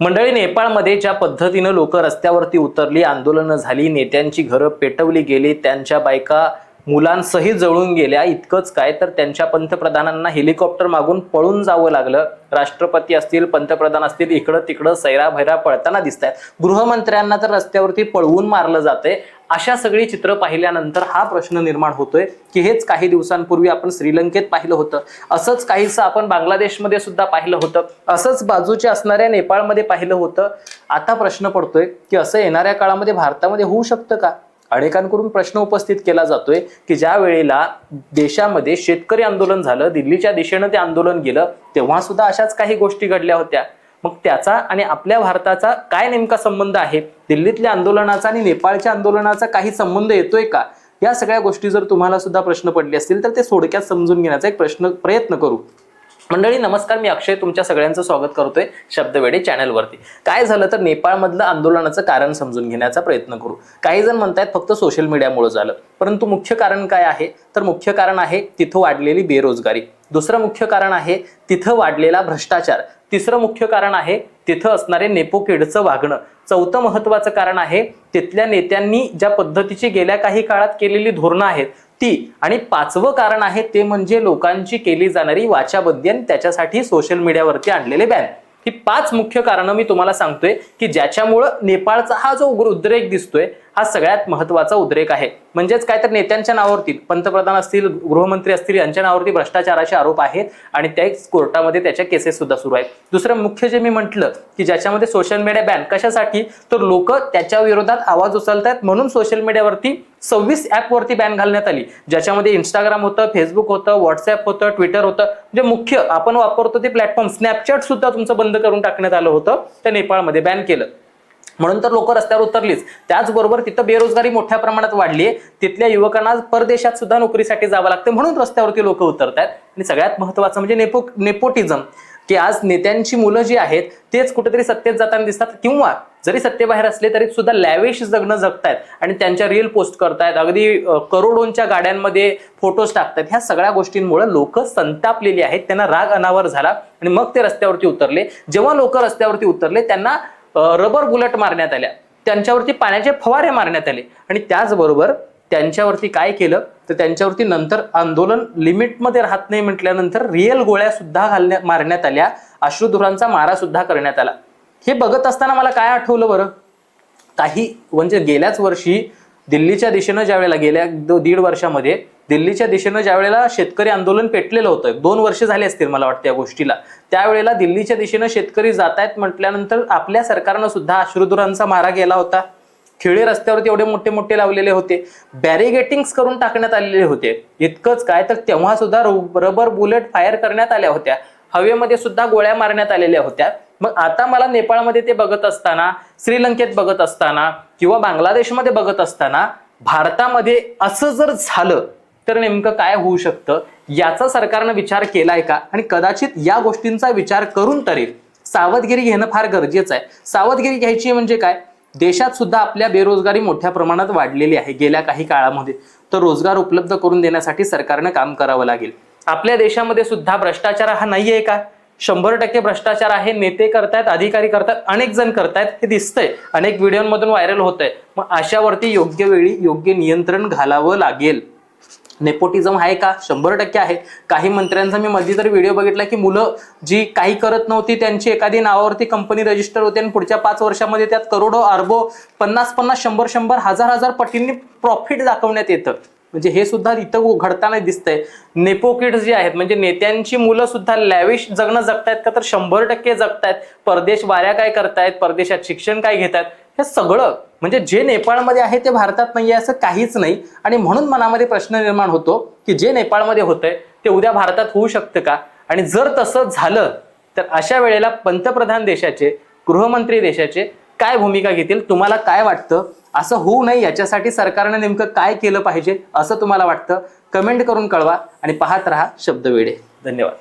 मंडळी नेपाळमध्ये ज्या पद्धतीनं लोक रस्त्यावरती उतरली आंदोलनं झाली नेत्यांची घरं पेटवली गेली त्यांच्या बायका मुलांसही जळून गेल्या इतकंच काय तर त्यांच्या पंतप्रधानांना हेलिकॉप्टर मागून पळून जावं लागलं. राष्ट्रपती असतील पंतप्रधान असतील इकडं तिकडं सैराभैरा पळताना दिसत आहेत गृहमंत्र्यांना तर रस्त्यावरती पळवून मारलं जाते अशा सगळी चित्र पाहिल्यानंतर हा प्रश्न निर्माण होतोय की हेच काही दिवसांपूर्वी आपण श्रीलंकेत पाहिलं होतं. असंच काहीसं आपण बांगलादेशमध्ये सुद्धा पाहिलं होतं. असंच बाजूच्या असणाऱ्या नेपाळमध्ये पाहिलं होतं. आता प्रश्न पडतोय की असं येणाऱ्या काळामध्ये भारतामध्ये होऊ शकतं का? अनेकांकडून प्रश्न उपस्थित केला जातोय की ज्या वेळेला देशामध्ये शेतकरी आंदोलन झालं दिल्लीच्या दिशेनं ते आंदोलन गेलं तेव्हा सुद्धा अशाच काही गोष्टी घडल्या होत्या. मग त्याचा आणि आपल्या भारताचा काय नेमका संबंध आहे? दिल्लीतल्या आंदोलनाचा आणि नेपाळच्या आंदोलनाचा काही संबंध येतोय का? या सगळ्या गोष्टी जर तुम्हाला सुद्धा प्रश्न पडले असतील तर ते थोडक्यात समजून घेण्याचा एक प्रश्न प्रयत्न करू. मंडळी नमस्कार मी अक्षय. तुमच्या सगळ्यांचं स्वागत करतोय शब्दवेडे चॅनलवरती. काय झालं तर नेपाळमधलं आंदोलनाचं कारण समजून घेण्याचा प्रयत्न करू. काही जण म्हणतायत फक्त सोशल मीडियामुळे झालं. परंतु मुख्य कारण काय आहे? तर मुख्य कारण आहे तिथं वाढलेली बेरोजगारी. दुसरं मुख्य कारण आहे तिथं वाढलेला भ्रष्टाचार. तिसरं मुख्य कारण आहे तिथं असणारे नेपोकिडचं वागणं. चौथं महत्वाचं कारण आहे तिथल्या नेत्यांनी ज्या पद्धतीची गेल्या काही काळात केलेली धोरणं आहेत ती. आणि पाचवं कारण आहे ते म्हणजे लोकांची केली जाणारी वाचाबंदी आणि त्याच्यासाठी सोशल मीडियावरती आणलेले बॅन ही पाच मुख्य कारणं मी तुम्हाला सांगतोय की ज्याच्यामुळं नेपाळचा हा जो उग्र- उद्रेक दिसतोय हा सगळ्यात महत्त्वाचा उद्रेक आहे. म्हणजेच काय तर नेत्यांच्या नावावरती पंतप्रधान असतील गृहमंत्री असतील यांच्या नावावरती भ्रष्टाचाराचे आरोप आहेत आणि त्या कोर्टामध्ये त्याच्या केसेस सुद्धा सुरू आहेत. दुसरं मुख्य जे मी म्हटलं की ज्याच्यामध्ये सोशल मीडिया बॅन कशासाठी? तर लोक त्याच्या विरोधात आवाज उचलतात म्हणून सोशल मीडियावरती सव्वीस ॲपवरती बॅन घालण्यात आली. ज्याच्यामध्ये इंस्टाग्राम होतं फेसबुक होतं व्हॉट्सअप होतं ट्विटर होतं. म्हणजे मुख्य आपण वापरतो ते प्लॅटफॉर्म स्नॅपचॅट सुद्धा तुमचं बंद करून टाकण्यात आलं होतं. त्या नेपाळमध्ये बॅन केलं. म्हणून तर लोक रस्त्यावर उतरलीच. त्याचबरोबर तिथं बेरोजगारी मोठ्या प्रमाणात वाढली आहे. तिथल्या युवकांना परदेशात सुद्धा नोकरीसाठी जावं लागतं म्हणून रस्त्यावरती लोक उतरत आहेत आणि सगळ्यात महत्वाचं म्हणजे नेपो नेपोटिझम की आज नेत्यांची मुलं जी आहेत तेच कुठेतरी सत्तेत जाताना दिसतात. किंवा जरी सत्तेबाहेर असले तरी सुद्धा लॅविश जगणं जगतायत. आणि त्यांच्या रील पोस्ट करतायत. अगदी करोडोंच्या गाड्यांमध्ये फोटोज टाकतायत. ह्या सगळ्या गोष्टींमुळे लोक संतापलेली आहेत. त्यांना राग अनावर झाला. आणि मग ते रस्त्यावरती उतरले. जेव्हा लोक रस्त्यावरती उतरले त्यांना रबर बुलेट मारण्यात आल्या. त्यांच्यावरती पाण्याचे फवारे मारण्यात आले. आणि त्याचबरोबर त्यांच्यावरती काय केलं? तर त्यांच्यावरती नंतर आंदोलन लिमिटमध्ये राहत नाही म्हटल्यानंतर रिअल गोळ्या सुद्धा घालण्यात मारण्यात आल्या. अश्रुधुरांचा मारा सुद्धा करण्यात आला. हे बघत असताना मला काय आठवलं बरं? काही म्हणजे गेल्याच वर्षी दिल्लीच्या दिशेनं ज्या वेळेला गेल्या दो- दीड वर्षामध्ये दिल्लीच्या दिशेनं ज्या वेळेला शेतकरी आंदोलन पेटलेलं होतं दोन वर्ष झाले असतील मला वाटतं या गोष्टीला त्यावेळेला दिल्लीच्या दिशेनं शेतकरी जात आहेत म्हटल्यानंतर आपल्या सरकारनं सुद्धा अश्रुधुरांचा मारा गेला होता. खिळे रस्त्यावरती एवढे मोठे मोठे लावलेले होते. बॅरिगेटिंग्स करून टाकण्यात आलेले होते. इतकंच काय तर तेव्हा सुद्धा रबर बुलेट फायर करण्यात आल्या होत्या. हवेमध्ये सुद्धा गोळ्या मारण्यात आलेल्या होत्या. मग आता मला नेपाळमध्ये ते बघत असताना श्रीलंकेत बघत असताना किंवा बांगलादेशमध्ये बघत असताना भारतामध्ये असं जर झालं तर नेमकं काय होऊ शकतं? याचा सरकारनं विचार केलाय का? आणि कदाचित या गोष्टींचा विचार करून तरी सावधगिरी घेणं फार गरजेचं आहे. सावधगिरी घ्यायची म्हणजे काय? देशात सुद्धा आपल्या बेरोजगारी मोठ्या प्रमाणात वाढलेली आहे गेल्या काही काळामध्ये. तर रोजगार उपलब्ध करून देण्यासाठी सरकारनं काम करावं लागेल. आपल्या देशामध्ये सुद्धा भ्रष्टाचार हा नाही आहे का? शंभर टक्के भ्रष्टाचार आहे नेते करतायत अधिकारी करतायत अनेक जण करतायत हे दिसतंय. अनेक व्हिडिओमधून व्हायरल होत आहे मग अशावरती योग्य वेळी योग्य नियंत्रण घालावं लागेल. नेपोटिझम आहे का? शंभर टक्के आहे. काही मंत्र्यांचा मी मध्ये तरी व्हिडिओ बघितला की मुलं जी काही करत नव्हती त्यांची एखादी नावावरती कंपनी रजिस्टर होते आणि पुढच्या पाच वर्षामध्ये त्यात करोडो अर्बो पन्नास पन्नास शंभर शंभर हजार हजार पटींनी प्रॉफिट दाखवण्यात येतं. म्हणजे हे सुद्धा इथं घडताना दिसतंय. नेपो किड्स जे आहेत म्हणजे नेत्यांची मुलं सुद्धा लॅविश जगणं जगतायत का तर शंभर टक्के जगतायत. परदेश वाऱ्या काय करतायत परदेशात शिक्षण काय घेतात हे सगळं म्हणजे जे नेपाळमध्ये आहे ते भारतात नाही आहे असं काहीच नाही. आणि म्हणून मनामध्ये प्रश्न निर्माण होतो की जे नेपाळमध्ये होतंय ते उद्या भारतात होऊ शकतं का? आणि जर तसं झालं तर अशा वेळेला पंतप्रधान देशाचे गृहमंत्री देशाचे काय भूमिका घेतील तुम्हाला काय वाटतं? असं होऊ नये याच्यासाठी सरकारनं नेमकं काय केलं पाहिजे असं तुम्हाला वाटतं? कमेंट करून कळवा आणि पाहत राहा शब्दवेडे धन्यवाद.